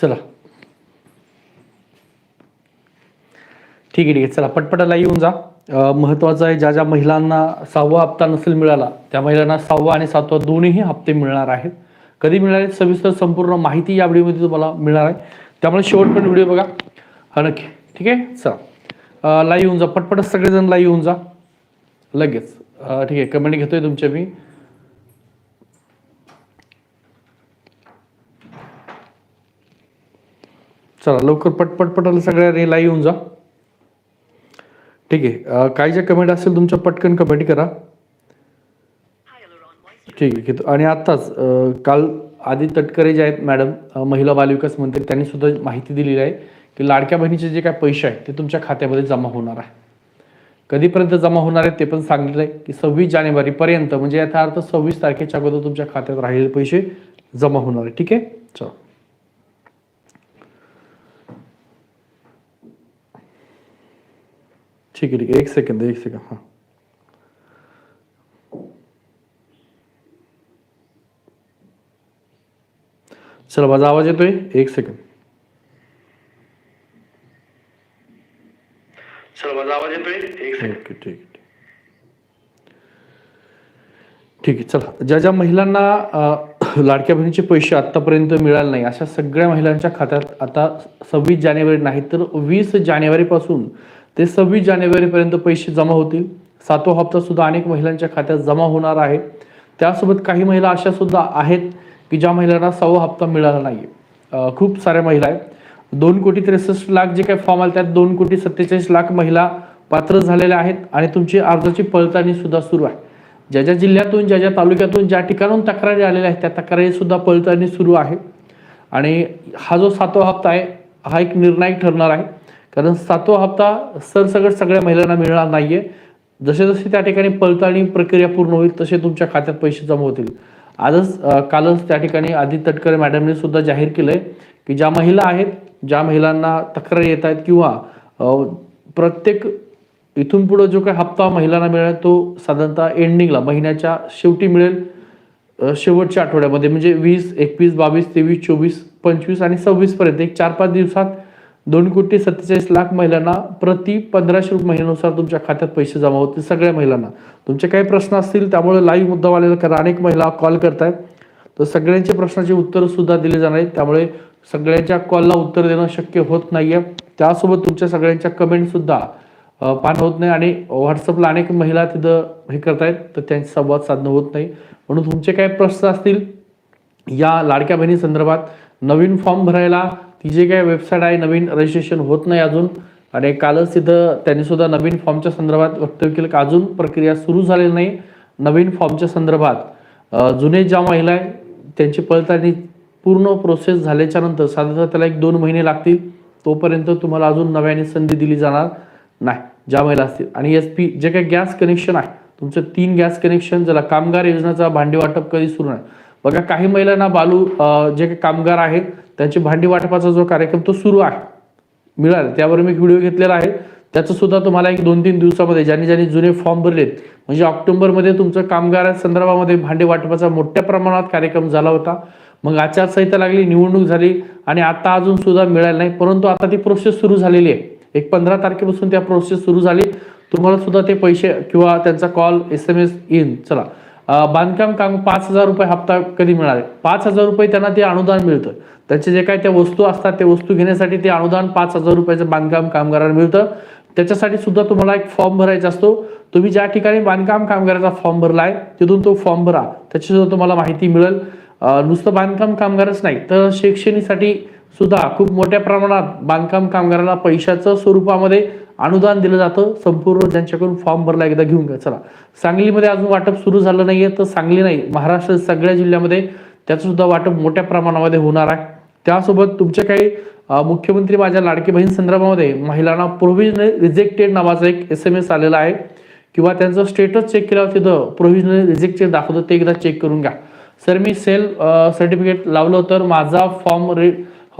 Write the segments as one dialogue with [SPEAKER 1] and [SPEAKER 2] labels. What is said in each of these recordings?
[SPEAKER 1] चला. ठीक आहे ठीक आहे. चला पटपटाला येऊन जा. महत्वाचं महत्त्वाचं आहे ज्या ज्या महिलांना सहावा हप्ता नसेल मिळाला त्या महिलांना सहावा आणि सातवा दोन्ही हप्ते मिळणार आहेत. कधी मिळणार आहेत सविस्तर संपूर्ण माहिती या व्हिडिओमध्ये तुम्हाला मिळणार आहे. त्यामुळे शेवटपर्यंत व्हिडिओ बघा. हा नक्की. ठीक आहे? चला. लाईव्ह येऊन जा. पटपट सगळेजण लाईव्ह येऊन जा. लगेच. ठीक आहे. कमेंट घेतोय तुमच्या मी. चला लवकर पटपट पटाला सगळ्या रेला येऊन जा. ठीक आहे काय ज्या कमेंट असेल तुमच्या पटकन कमेंट करा. ठीक आहे की- आणि आत्ताच काल आधी तटकरे जे आहेत मॅडम महिला बालविकास मंत्री त्यांनी सुद्धा माहिती दिलेली आहे की लाडक्या बहिणीचे जे काय पैसे आहेत ते तुमच्या खात्यामध्ये जमा होणार आहे. कधीपर्यंत जमा होणार आहे ते पण सांगितलं आहे की सव्वीस जानेवारीपर्यंत म्हणजे याचा अर्थ सव्वीस तारखेच्या अगोदर तुमच्या खात्यात राहिलेले पैसे जमा होणार आहे. ठीक आहे? चला. ठीक आहे ठीक आहे. एक सेकंद एक सेकंद हां. चला माझा आवाज येतोय? एक सेकंद चला माझा आवाज येतोय? एक ओके ठीक आहे ठीक आहे. चला. ज्या ज्या महिलांना लाडक्या बहिणीचे पैसे आतापर्यंत मिळाले नाही अशा सगळ्या महिलांच्या खात्यात आता सव्वीस जानेवारी नाही तर वीस जानेवारीपासून ते सव्वीस जानेवारीपर्यंत पैसे जमा होतील. सातवा हप्ता सुद्धा अनेक महिलांच्या खात्यात जमा होणार आहे. त्यासोबत काही महिला अशा सुद्धा आहेत की ज्या महिलांना सहावा हप्ता मिळाला नाही खूप साऱ्या महिला आहेत. दोन कोटी त्रेसष्ट लाख जे काही फॉर्म आले त्यात दोन कोटी सत्तेचाळीस लाख महिला पात्र झालेल्या आहेत आणि तुमची अर्जाची पडताळणी सुद्धा सुरू आहे. ज्या ज्या जिल्ह्यातून ज्या ज्या तालुक्यातून ज्या ठिकाणून तक्रारी आलेल्या आहेत त्या तक्रारी सुद्धा पडताळणी सुरू आहे. आणि हा जो सातवा हप्ता आहे हा एक निर्णायक ठरणार आहे. कारण सातवा हप्ता सरसगट सगळ्या महिलांना मिळणार नाहीये. जसे जसे त्या ठिकाणी पडताळणी प्रक्रिया पूर्ण होईल तसे तुमच्या खात्यात पैसे जमा होतील. आजच कालच त्या ठिकाणी आदित्य तटकरे मॅडमने सुद्धा जाहीर केलंय की ज्या महिला आहेत ज्या महिलांना तक्रारी येत आहेत किंवा प्रत्येक इथून पुढे जो काही हप्ता महिलांना मिळेल तो साधारणतः एंडिंगला महिन्याच्या शेवटी मिळेल शेवटच्या आठवड्यामध्ये. म्हणजे वीस एकवीस बावीस तेवीस चोवीस पंचवीस आणि सव्वीस पर्यंत एक चार पाच दिवसात दोन कोटी सत्तेचाळीस लाख महिलांना प्रति पंधराशे रुपये महिन्यानुसार तुमच्या खात्यात पैसे जमा होतील सगळ्या महिलांना. तुमचे काही प्रश्न असतील त्यामुळे लाईव्ह मुद्दावालेला करा अनेक महिला कॉल करतायत. तर सगळ्यांच्या प्रश्नाचे उत्तर सुद्धा दिले जाणार आहेत. त्यामुळे सगळ्यांच्या कॉलला उत्तर देणं शक्य होत नाहीये. त्यासोबत तुमच्या सगळ्यांच्या कमेंट सुद्धा पान होत नाही आणि व्हॉट्सअपला अनेक महिला तिथं हे करतायत. तर त्यांचा संवाद साधणं होत नाही. म्हणून तुमचे काही प्रश्न असतील या लाडक्या बहिणी संदर्भात नवीन फॉर्म भरायला ती जे काही वेबसाईट आहे नवीन रजिस्ट्रेशन होत नाही अजून. आणि कालच तिथं त्यांनी सुद्धा नवीन फॉर्मच्या संदर्भात वक्तव्य केलं की अजून प्रक्रिया सुरू झालेली नाही. नवीन फॉर्मच्या संदर्भात जुने ज्या महिला आहे त्यांची पडताळणी पूर्ण प्रोसेस झाल्याच्यानंतर साधारणतः त्याला एक दोन महिने लागतील तोपर्यंत तुम्हाला अजून नव्याने संधी दिली जाणार नाही ज्या महिला असतील. आणि एस पी जे काही गॅस कनेक्शन आहे तुमचं तीन गॅस कनेक्शन ज्याला कामगार योजनेचा भांडी वाटप कधी सुरू नाही. बघा काही महिलांना बालू जे काही कामगार आहेत त्यांची भांडी वाटपाचा जो कार्यक्रम तो सुरू आहे. मिळाल. त्यावर मी एक व्हिडिओ घेतलेला आहे. त्याचं सुद्धा तुम्हाला एक दोन तीन दिवसामध्ये ज्यांनी ज्यांनी जुने फॉर्म भरलेत म्हणजे ऑक्टोबरमध्ये तुमचं कामगार संदर्भामध्ये भांडे वाटपाचा मोठ्या प्रमाणात कार्यक्रम झाला होता. मग आचारसंहिता लागली निवडणूक झाली आणि आता अजून सुद्धा मिळालं नाही. परंतु आता ती प्रोसेस सुरू झालेली आहे. एक पंधरा तारखेपासून त्या प्रोसेस सुरू झाली. तुम्हाला सुद्धा ते पैसे किंवा त्यांचा कॉल एस एम एस येईन. चला. बांधकाम काम पाच हजार रुपये हप्ता कधी मिळाले? पाच हजार रुपये त्यांना ते अनुदान मिळतं. त्याचे जे काय त्या वस्तू असतात त्या वस्तू घेण्यासाठी ते अनुदान पाच हजार रुपयाचं बांधकाम कामगारांना मिळतं. त्याच्यासाठी सुद्धा तुम्हाला एक फॉर्म भरायचा असतो. तुम्ही ज्या ठिकाणी बांधकाम कामगाराचा फॉर्म भरला आहे तिथून तो फॉर्म भरा. त्याची सुद्धा तुम्हाला माहिती मिळेल. नुसतं बांधकाम कामगारच नाही तर शैक्षणिकसाठी सुद्धा खूप मोठ्या प्रमाणात बांधकाम कामगारांना पैशाचं स्वरूपामध्ये अनुदान दिलं जातं संपूर्ण ज्यांच्याकडून फॉर्म भरला एकदा घेऊन घ्या चला. सांगलीमध्ये अजून वाटप सुरू झालं नाहीये तर सांगली नाही महाराष्ट्र सगळ्या जिल्ह्यामध्ये त्याचं सुद्धा वाटप मोठ्या प्रमाणामध्ये होणार आहे. त्यासोबत तुमच्या काही मुख्यमंत्री माझ्या लाडकी बहीण संदर्भामध्ये महिलांना प्रोव्हिजनल रिजेक्टेड नावाचा एक एस एम एस आलेला आहे. किंवा त्यांचं स्टेटस चेक केल्यावर तिथं प्रोव्हिजनल रिजेक्टेड दाखवतं ते एकदा चेक करून घ्या. सर मी सेल सर्टिफिकेट लावलं तर माझा फॉर्म रे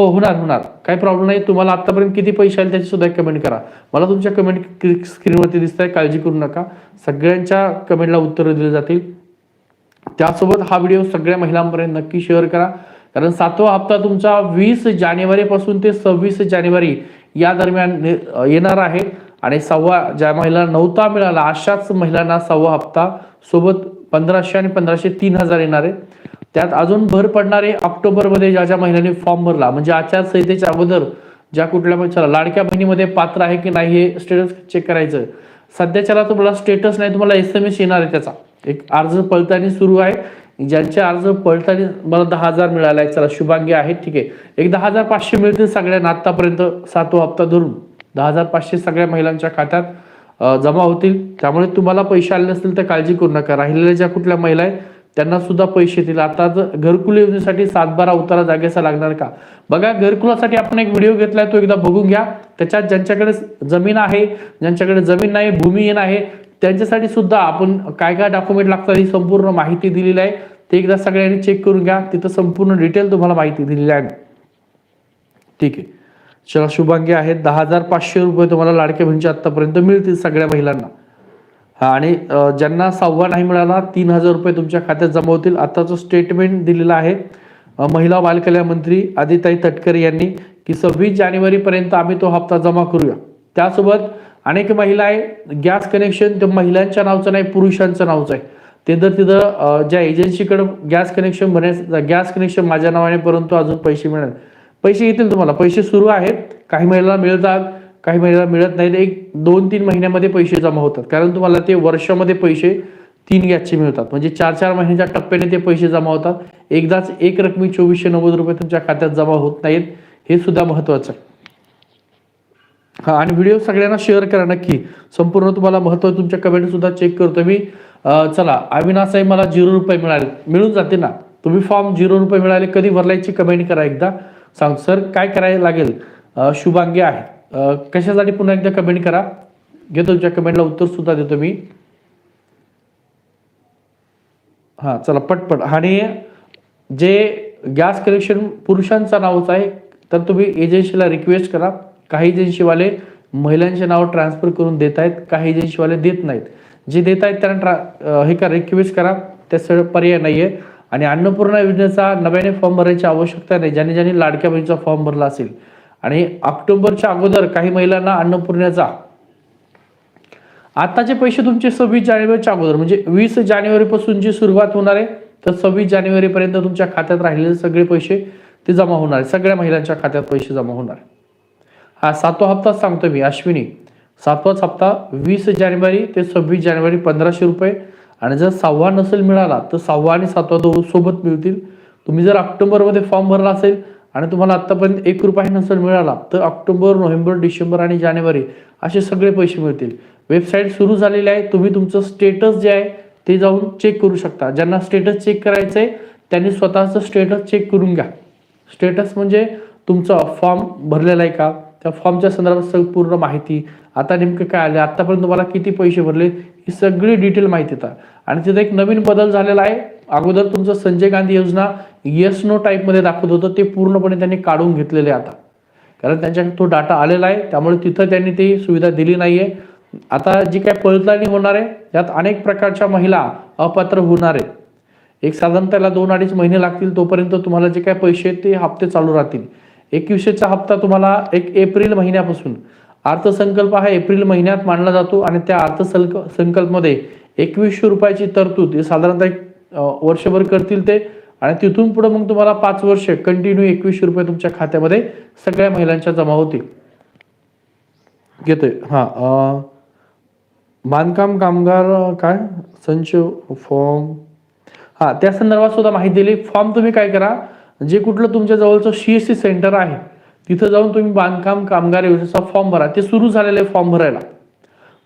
[SPEAKER 1] हो होणार होणार. काही प्रॉब्लेम नाही. तुम्हाला आतापर्यंत किती पैसे आले त्याची सुद्धा कमेंट करा. मला तुमच्या कमेंट स्क्रीनवरती दिसत आहे काळजी करू नका. सगळ्यांच्या कमेंटला उत्तरं दिली जातील. त्यासोबत हा व्हिडिओ सगळ्या महिलांपर्यंत नक्की शेअर करा. कारण सातवा हप्ता तुमचा वीस जानेवारी पासून ते सव्वीस जानेवारी या दरम्यान येणार आहे. आणि सव्वा ज्या महिलांना नव्हता मिळाला अशाच महिलांना सव्वा हप्ता सोबत पंधराशे आणि पंधराशे तीन हजार येणार आहे. त्यात अजून भर पडणारे ऑक्टोबरमध्ये ज्या ज्या महिलांनी फॉर्म भरला. म्हणजे आचारसंहितेच्या अगोदर ज्या कुठल्या चला लाडक्या बहिणीमध्ये पात्र आहे की नाही हे स्टेटस चेक करायचं सध्याच्याला तुम्हाला स्टेटस नाही तुम्हाला एस एम एस येणार आहे त्याचा. एक अर्ज पडताळणी सुरू आहे. ज्यांचे अर्ज पडताळणी मला दहा हजार मिळाला आहे चला शुभांगी आहे ठीक आहे. एक दहा हजार पाचशे मिळतील सगळ्यांना आतापर्यंत सातवा हप्ता धरून. दहा हजार पाचशे सगळ्या महिलांच्या खात्यात जमा होतील. त्यामुळे तुम्हाला पैसे आले नसतील तर काळजी करू नका. राहिलेल्या ज्या कुठल्या महिला आहेत त्यांना सुद्धा पैसे येतील आता जर घरकुल योजनेसाठी सातबारा उतारा जागेचा लागणार का? बघा घरकुलासाठी आपण एक व्हिडिओ घेतलाय तो एकदा बघून घ्या. त्याच्यात ज्यांच्याकडे जमीन आहे ज्यांच्याकडे जमीन नाही भूमिहीन आहे त्यांच्यासाठी सुद्धा आपण काय काय डॉक्युमेंट लागतात ही संपूर्ण माहिती दिलेली आहे. ते एकदा सगळ्यांनी चेक करून घ्या. तिथं संपूर्ण डिटेल तुम्हाला माहिती दिलेली आहे. ठीक आहे. चला शुभांगी आहेत. दहा हजार पाचशे रुपये तुम्हाला लाडके म्हणजे आतापर्यंत मिळतील सगळ्या महिलांना. आणि ज्यांना सव्वा नाही मिळाला तीन हजार रुपये तुमच्या खात्यात जमा होतील. आताचं स्टेटमेंट दिलेलं आहे महिला बालकल्याण मंत्री आदिताई तटकरे यांनी की सव्वीस जानेवारीपर्यंत आम्ही तो हप्ता जमा करूया. त्यासोबत अनेक महिला आहे गॅस कनेक्शन ते महिलांच्या नावचं नाही पुरुषांचं नावचं आहे. ते जर तिथं ज्या एजन्सीकडे गॅस कनेक्शन बनायचं गॅस कनेक्शन माझ्या नावाने परंतु अजून पैसे मिळणार पैसे येतील तुम्हाला. पैसे सुरू आहेत काही महिलांना मिळतात. काही महिन्याला मिळत नाहीत एक दोन तीन महिन्यामध्ये पैसे जमा होतात. कारण तुम्हाला ते वर्षामध्ये पैसे तीन गॅसचे मिळतात. म्हणजे चार चार महिन्याच्या टप्प्याने ते पैसे जमा होतात. एकदाच एक रकमी चोवीसशे नव्वद रुपये तुमच्या खात्यात जमा होत नाहीत. हे सुद्धा महत्वाचं आहे. हा आणि व्हिडिओ सगळ्यांना शेअर करा नक्की. संपूर्ण तुम्हाला महत्त्व तुमच्या कमेंट सुद्धा चेक करतो मी. चला अविनाश साहेब मला झिरो रुपये मिळाले. मिळून जाते ना. तुम्ही फॉर्म झिरो रुपये मिळाले कधी भरलायची कमेंट करा एकदा. सांग सर काय करायला लागेल? शुभांगी आहे. कशासाठी पुन्हा एकदा कमेंट करा. घेतो तुमच्या कमेंटला उत्तर सुद्धा देतो मी. हा चला पटपट. आणि जे गॅस कनेक्शन पुरुषांचा नावच आहे तर तुम्ही एजन्सीला रिक्वेस्ट करा. काही एजन्सीवाले महिलांचे नाव ट्रान्सफर करून देत आहेत काही एजन्सीवाले देत नाहीत. जे देत आहेत त्यांना ट्रा हे करा रिक्वेस्ट करा. त्या सगळं पर्याय नाही आहे आणि अन्नपूर्णा योजनेचा नव्याने फॉर्म भरायची आवश्यकता नाही. ज्याने ज्याने लाडक्या बहिणीचा फॉर्म भरला असेल आणि ऑक्टोबरच्या अगोदर काही महिलांना अन्नपूर्ण्याचा आताचे पैसे तुमचे सव्वीस जानेवारीच्या अगोदर म्हणजे वीस जानेवारी पासून जी सुरुवात होणार आहे तर सव्वीस जानेवारीपर्यंत तुमच्या खात्यात राहिलेले सगळे पैसे ते जमा होणार सगळ्या महिलांच्या खात्यात पैसे जमा होणार हा सातवा हप्ता सांगतो मी अश्विनी. सातवाच हप्ता वीस जानेवारी ते सव्वीस जानेवारी पंधराशे रुपये. आणि जर सहावा नसेल मिळाला तर सहावा आणि सातवा दोन सोबत मिळतील. तुम्ही जर ऑक्टोबरमध्ये फॉर्म भरला असेल आणि तुम्हाला आतापर्यंत एक रुपया नसेल मिळाला तर ऑक्टोबर नोव्हेंबर डिसेंबर आणि जानेवारी असे सगळे पैसे मिळतील. वेबसाईट सुरू झालेली आहे तुम्ही तुमचं स्टेटस जे आहे ते जाऊन चेक करू शकता. ज्यांना स्टेटस चेक करायचं आहे त्यांनी स्वतःचं स्टेटस चेक करून घ्या. स्टेटस म्हणजे तुमचा फॉर्म भरलेला आहे का? त्या फॉर्मच्या संदर्भात पूर्ण माहिती. आता नेमकं काय आलं? आतापर्यंत तुम्हाला किती पैसे भरले? ही सगळी डिटेल माहिती येतात. आणि तिथे एक नवीन बदल झालेला आहे. अगोदर तुमचं संजय गांधी योजना येस नो टाईपमध्ये दाखवत होतं ते पूर्णपणे त्यांनी काढून घेतलेले आहे आता. कारण त्यांच्याकडे तो डाटा आलेला आहे त्यामुळे तिथं त्यांनी ती सुविधा दिली नाहीये. आता जी काय पळताळणी होणार आहे त्यात अनेक प्रकारच्या महिला अपात्र होणार आहेत. एक साधारण त्याला दोन अडीच महिने लागतील तोपर्यंत तुम्हाला जे काय पैसे आहेत ते हप्ते चालू राहतील. एकवीसशेचा हप्ता तुम्हाला एक एप्रिल महिन्यापासून. अर्थसंकल्प हा एप्रिल महिन्यात मांडला जातो आणि त्या अर्थसंक संकल्पमध्ये एकवीसशे रुपयाची तरतूद हे साधारणतः एक वर्षभर करतील ते. आणि तिथून पुढे मग तुम्हाला पाच वर्ष कंटिन्यू एकवीसशे रुपये तुमच्या खात्यामध्ये सगळ्या महिलांच्या जमा होतील. घेतोय. हा बांधकाम कामगार काय? संच फॉर्म. हा त्या संदर्भात सुद्धा माहिती दिली. फॉर्म तुम्ही काय करा? जे कुठलं तुमच्या जवळचं सीएससी सेंटर आहे तिथं जाऊन तुम्ही बांधकाम कामगार योजनेचा फॉर्म भरा. ते सुरू झालेले फॉर्म भरायला.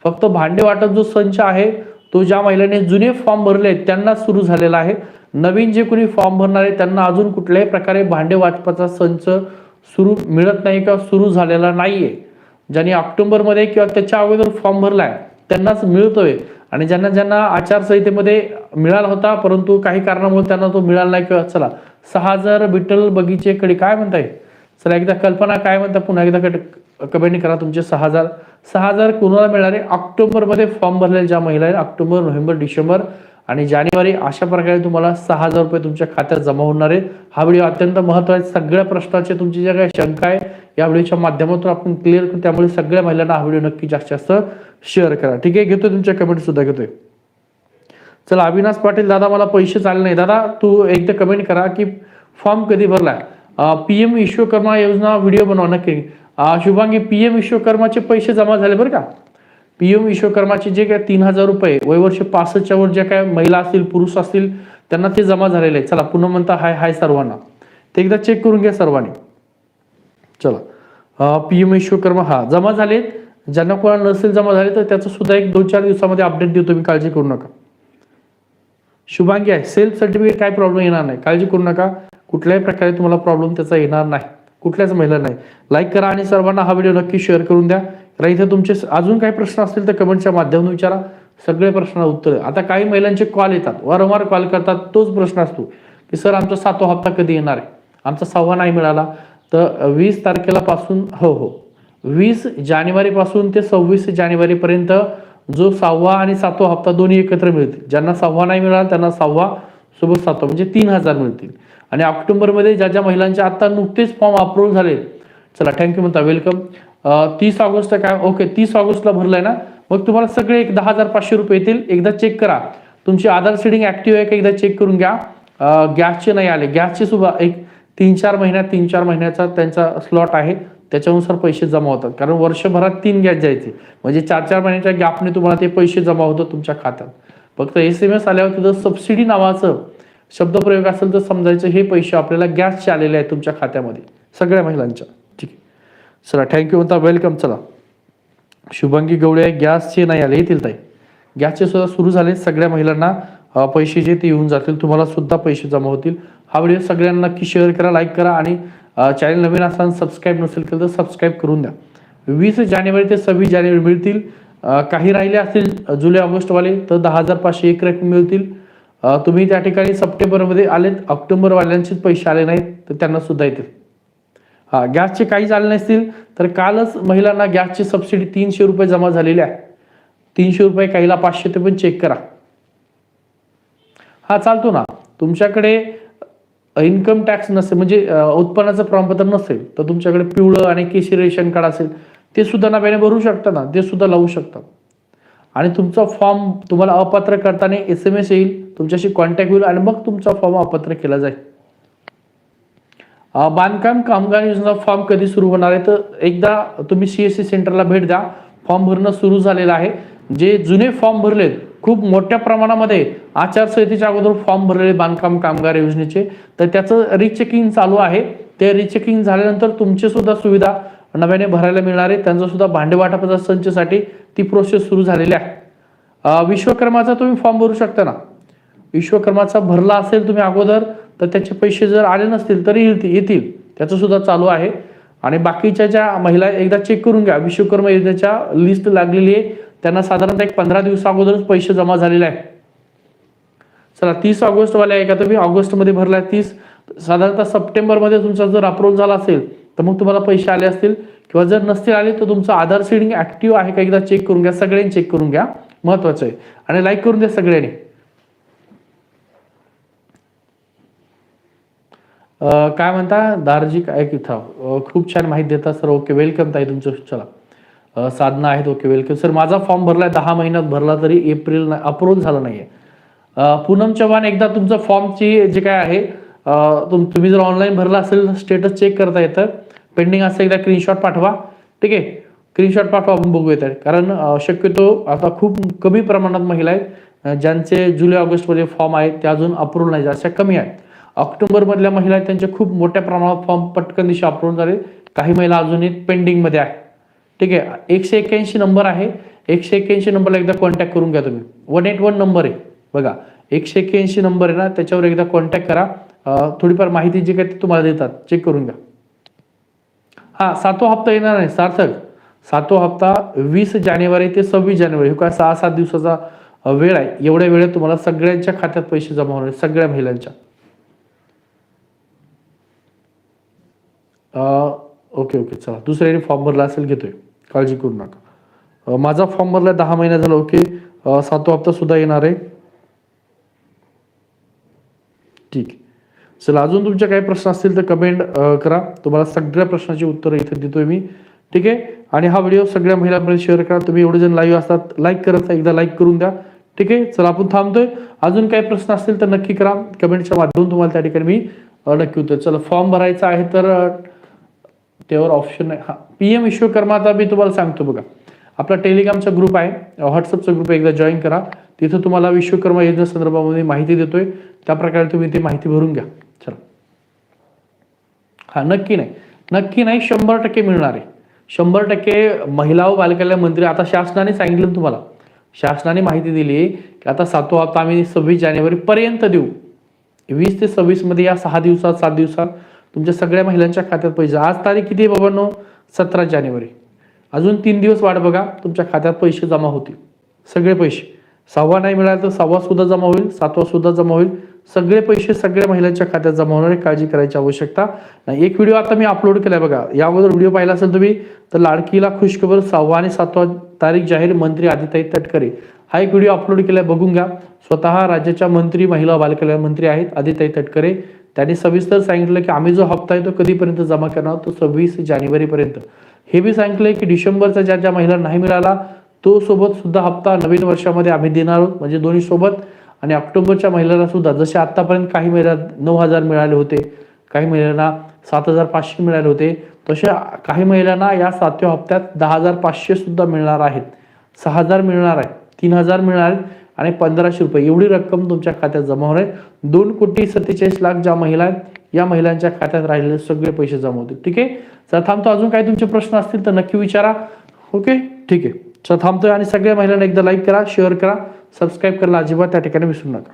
[SPEAKER 1] फक्त भांडे वाटप जो संच आहे तो ज्या महिलांनी जुने फॉर्म भरले आहेत त्यांना सुरू झालेला आहे. नवीन जे कोणी फॉर्म भरणार आहे त्यांना अजून कुठल्याही प्रकारे भांडे वाटपाचा संच सुरू मिळत नाही किंवा सुरू झालेला नाहीये. ज्यांनी ऑक्टोबरमध्ये किंवा त्याच्या अगोदर फॉर्म भरलाय त्यांनाच मिळतोय. आणि ज्यांना ज्यांना आचारसंहितेमध्ये मिळाला होता परंतु काही कारणामुळे त्यांना तो मिळाला नाही किंवा चला. सहा हजार बिटल बगीचेकडे काय म्हणताय? चला एकदा कल्पना काय म्हणता पुन्हा एकदा कमेंट करा तुमचे सहा हजार. सहा हजार कोणाला मिळणारे ऑक्टोबरमध्ये फॉर्म भरलेल्या ज्या महिला आहेत ऑक्टोबर नोव्हेंबर डिसेंबर आणि जानेवारी अशा प्रकारे तुम्हाला सहा हजार रुपये तुमच्या खात्यात जमा होणार आहे हा व्हिडिओ अत्यंत महत्त्वाचा आहे. सगळ्या प्रश्नाचे तुमची ज्या काही शंका आहे या व्हिडिओच्या माध्यमातून आपण क्लिअर करू. त्यामुळे सगळ्या महिलांना हा व्हिडिओ नक्की जास्त जास्त शेअर करा. ठीक आहे? घेतोय तुमच्या कमेंट सुद्धा घेतोय. चला अविनाश पाटील दादा मला पैसे चालले नाही दादा तू एकदा कमेंट करा की फॉर्म कधी भरलाय? पीएम विश्वकर्मा योजना व्हिडिओ बनवा नक्की. शुभांगी शुभांगी पीएम विश्वकर्माचे पैसे जमा झाले बरं का? पीएम विश्वकर्माचे जे काय तीन हजार रुपये वयवर्ष पासष्टच्या वर ज्या काय महिला असतील पुरुष असतील त्यांना ते जमा झालेले आहे चला पुन्हा म्हणता हाय हाय सर्वांना. ते एकदा चेक करून घ्या सर्वांनी. चला. पीएम विश्वकर्मा हा जमा झालेत. ज्यांना कोणाला नसेल जमा झाले तर त्याचं सुद्धा एक दोन चार दिवसामध्ये अपडेट देतो मी काळजी करू नका. शुभांगी आहे सेल्फ सर्टिफिकेट काय प्रॉब्लेम येणार नाही. काळजी करू नका. कुठल्याही प्रकारे तुम्हाला प्रॉब्लेम त्याचा येणार नाही. कुठल्याच महिला नाही. लाईक करा आणि सर्वांना हा व्हिडिओ नक्की शेअर करून द्या. तर इथे तुमचे अजून काही प्रश्न असतील तर कमेंटच्या माध्यमातून विचारा. सगळे प्रश्नांना उत्तर आता काही महिलांचे कॉल येतात. वारंवार कॉल करतात. तोच प्रश्न असतो की सर आमचा सातवा हप्ता कधी येणार आहे? आमचा सहावा नाही मिळाला. तर वीस तारखेला पासून हो हो. वीस जानेवारी पासून ते सव्वीस जानेवारी पर्यंत जो सहावा आणि सातवा हप्ता दोन्ही एकत्र मिळतील. ज्यांना सहावा नाही मिळाला त्यांना सहावा सोबत सातवा म्हणजे तीन हजार मिळतील. आणि ऑक्टोबरमध्ये ज्या ज्या महिलांचे आता नुकतेच फॉर्म अप्रूव्ह झाले चला थँक्यू म्हणता वेलकम तीस ऑगस्ट काय ओके तीस ऑगस्टला भरलाय ना मग तुम्हाला सगळे एक दहा हजार पाचशे रुपये येतील. एकदा चेक करा. तुमची आधार सेडिंग ऍक्टिव्ह आहे का? एकदा चेक करून घ्या. गॅसचे नाही आले. गॅसचे सुद्धा एक तीन चार महिन्यात तीन चार महिन्याचा त्यांचा स्लॉट आहे. त्याच्यानुसार पैसे जमा होतात. कारण वर्षभरात तीन गॅस जायचे. म्हणजे चार चार महिन्याच्या गॅपने तुम्हाला ते पैसे जमा होतात तुमच्या खात्यात. फक्त एस एम एस आल्यावर तिथं सबसिडी नावाचं शब्दप्रयोग असेल तर समजायचं हे पैसे आपल्याला गॅसचे आलेले आहेत तुमच्या खात्यामध्ये सगळ्या महिलांच्या. ठीक आहे. चला थँक्यू म्हणता वेलकम चला. शुभांगी गवळे गॅसचे नाही आले येतील ताई. गॅसचे सुद्धा सुरू झाले सगळ्या महिलांना पैसे जे ते येऊन जातील तुम्हाला सुद्धा पैसे जमा होतील. हा व्हिडिओ सगळ्यांना नक्की शेअर करा लाईक करा आणि चॅनल नवीन असताना सबस्क्राईब नसेल केलं तर सबस्क्राईब करून द्या. वीस जानेवारी ते सव्वीस जानेवारी मिळतील. काही राहिले असतील जुलै ऑगस्टवाले तर दहा हजार पाचशे एक रक्कम मिळतील. तुम्ही त्या ठिकाणी सप्टेंबरमध्ये आलेत ऑक्टोबरवाल्यांचेच पैसे आले नाहीत तर त्यांना सुद्धा येतील. हा गॅसचे काही झाले नसतील तर कालच महिलांना गॅसची सबसिडी तीनशे रुपये जमा झालेली आहे. तीनशे रुपये काहीला पाचशे ते पण चेक करा. हा चालतो ना. तुमच्याकडे इन्कम टॅक्स नसेल म्हणजे उत्पन्नाचं प्रमाणपत्र नसेल तर तुमच्याकडे पिवळं आणि केशरी रेशन कार्ड असेल ते सुद्धा नव्याने भरू शकता ना ते सुद्धा लावू शकता आणि तुमचा फॉर्म तुम्हाला अपात्र करताना एस एम एस येईल तुमच्याशी कॉन्टॅक्ट होईल आणि मग तुमचा फॉर्म अपात्र केला जाईल. बांधकाम कामगार योजना फॉर्म कधी सुरू होणार आहे? तर एकदा तुम्ही सीएससी सेंटरला भेट द्या. फॉर्म भरणं सुरू झालेलं आहे. जे जुने फॉर्म भरलेत खूप मोठ्या प्रमाणामध्ये आचारसंहितेच्या अगोदर फॉर्म भरलेले बांधकाम कामगार योजनेचे तर त्याचं रिचेकिंग चालू आहे. ते रिचेकिंग झाल्यानंतर तुमचे सुद्धा सुविधा नव्याने भरायला मिळणार आहे. त्यांचा सुद्धा भांडेवाटपाचा संचसाठी ती प्रोसेस सुरू झालेली आहे. विश्वकर्माचा तुम्ही फॉर्म भरू शकता ना. विश्वकर्माचा भरला असेल तुम्ही अगोदर तर त्याचे पैसे जर आले नसतील तरी येतील येतील. त्याचं सुद्धा चालू आहे. आणि बाकीच्या ज्या महिला एकदा चेक करून घ्या. विश्वकर्मा योजनेच्या लिस्ट लागलेली आहे. त्यांना साधारणतः एक पंधरा दिवसा अगोदरच पैसे जमा झालेले आहे चला तीस ऑगस्ट वाले आहे का तुम्ही? ऑगस्टमध्ये भरलाय तीस. साधारणतः सप्टेंबरमध्ये तुमचा जर अप्रूव्ह झाला असेल तर मग तुम्हाला पैसे आले असतील. किंवा जर नसतील आले तर तुमचं आधार सीडिंग ऍक्टिव्ह आहे का? एकदा चेक करून घ्या. सगळ्यांनी चेक करून घ्या. महत्वाचं आहे. आणि लाईक करून द्या सगळ्यांनी. काय म्हणता? दारजी काय इथं. खूप छान माहिती देता सर. ओके वेलकम ताई तुमचं. चला. साधना आहेत. ओके वेलकम सर माझा फॉर्म भरलाय. दहा महिन्यात भरला तरी एप्रिल अप्रूव्ह झाला नाहीये. पूनम चव्हाण एकदा तुमचं फॉर्मची जे काय आहे तुम तुम्ही जर ऑनलाईन भरला असेल तर स्टेटस चेक करता येतं. पेंडिंग असेल एकदा स्क्रीनशॉट पाठवा. ठीक आहे? स्क्रीनशॉट पाठवा आपण बघू येतात कारण शक्यतो आता खूप कमी प्रमाणात महिला आहेत ज्यांचे जुलै ऑगस्टमध्ये फॉर्म आहेत ते अजून अप्रूव्ह नाही अशा कमी आहेत. ऑक्टोबरमधल्या महिला आहेत त्यांचे खूप मोठ्या प्रमाणात फॉर्म पटकन दिशा अप्रूव्ह झाले. काही महिला अजूनही पेंडिंगमध्ये आहे ठीक आहे? एकशे एक्याऐंशी नंबर आहे. एकशे एक्याऐंशी नंबरला एकदा कॉन्टॅक्ट करून घ्या तुम्ही. वन एट वन नंबर आहे. बघा. एकशे एक्याऐंशी नंबर आहे ना त्याच्यावर एकदा कॉन्टॅक्ट करा. थोडीफार माहिती जी काय ती तुम्हाला देतात चेक करून घ्या. हा सातवा हप्ता येणार नाही सार्थक. सातवा हप्ता वीस जानेवारी ते सव्वीस जानेवारी हे काय सहा सात दिवसाचा वेळ आहे. एवढ्या वेळेत तुम्हाला सगळ्यांच्या खात्यात पैसे जमा होणार आहेत, सगळ्या महिलांच्या. ओके ओके चला. दुसऱ्याने फॉर्म भरला असेल घेतोय. काळजी करू नका. माझा फॉर्म भरला दहा महिना झाला ओके. सातवा हप्ता सुद्धा येणार आहे. ठीक. आहे चला अजून तुमचे काही प्रश्न असतील तर कमेंट करा. तुम्हाला सगळ्या प्रश्नाची उत्तरं इथे देतोय मी. ठीक आहे? आणि हा व्हिडिओ सगळ्या महिलांपर्यंत शेअर करा. तुम्ही एवढे जण लाईव्ह असतात लाईक करत एकदा लाईक करून द्या. ठीक आहे? चला आपण थांबतोय. अजून काही प्रश्न असतील तर नक्की करा. कमेंटच्या माध्यमातून तुम्हाला त्या ठिकाणी मी नक्की उत्तर चला फॉर्म भरायचा आहे तर त्यावर ऑप्शन आहे हा पी एम विश्वकर्मा आता मी तुम्हाला सांगतो बघा. आपला टेलिग्रामचा ग्रुप आहे. व्हॉट्सअपचा ग्रुप एकदा जॉईन करा. तिथं तुम्हाला विश्वकर्मा योजना संदर्भामध्ये माहिती देतोय. त्या प्रकारे तुम्ही ती माहिती भरून घ्या. हा नक्की नाही. नक्की नाही शंभर टक्के मिळणार आहे. शंभर टक्के महिला व बालकल्याण मंत्री आता शासनाने सांगितलं तुम्हाला. शासनाने माहिती दिली की आता सातवा हप्ता आम्ही सव्वीस जानेवारी पर्यंत देऊ. वीस ते सव्वीसमध्ये या सहा दिवसात सात दिवसात तुमच्या सगळ्या महिलांच्या खात्यात पैसे. आज तारीख किती आहे बाबांनो? सतरा जानेवारी. अजून तीन दिवस वाट बघा तुमच्या खात्यात पैसे जमा होतील. सगळे पैसे. सहावा नाही मिळाला तर सहावा सुद्धा जमा होईल सातवा सुद्धा जमा होईल. सगळे पैसे सगळ्या महिलांच्या खात्यात जमा होणार काळजी करायची आवश्यकता नाही. एक व्हिडिओ आता मी अपलोड केलाय बघा. या अगोदर व्हिडिओ पाहिला असेल तुम्ही तर लाडकीला खुशखबर सहावा आणि सातवा तारीख जाहीर मंत्री आदिताई तटकरे. हा एक व्हिडिओ अपलोड केलाय बघून घ्या. स्वतः राज्याच्या मंत्री महिला बालकल्याण मंत्री आहेत आदिताई तटकरे. त्यांनी सविस्तर सांगितलं की आम्ही जो हप्ता आहे तो कधीपर्यंत जमा करणार तो सव्वीस जानेवारीपर्यंत. हे बी सांगितलंय की डिसेंबरचा ज्या ज्या महिला नाही मिळाला तो सोबत सुद्धा हप्ता नवीन वर्षामध्ये आम्ही देणार आहोत. म्हणजे दोन्ही सोबत आणि ऑक्टोबरच्या महिलांना सुद्धा जसे आतापर्यंत काही महिला नऊ हजार मिळाले होते काही महिलांना सात हजार पाचशे मिळाले होते तसे काही महिलांना या सातव्या हप्त्यात दहा हजार पाचशे सुद्धा मिळणार आहेत. सहा हजार मिळणार आहे तीन हजार मिळणार आहेत आणि पंधराशे रुपये. एवढी रक्कम तुमच्या खात्यात जमा होणार आहे. दोन कोटी सत्तेचाळीस लाख ज्या महिला आहेत या महिलांच्या खात्यात राहिलेले सगळे पैसे जमा होतील. ठीक आहे? चला थांबतो. अजून काही तुमचे प्रश्न असतील तर नक्की विचारा. ओके? ठीक आहे. चला थांबतोय आणि सगळ्या महिलांना एकदा लाईक करा शेअर करा. सबस्क्राईब करायला अजिबात त्या ठिकाणी विसरू नका.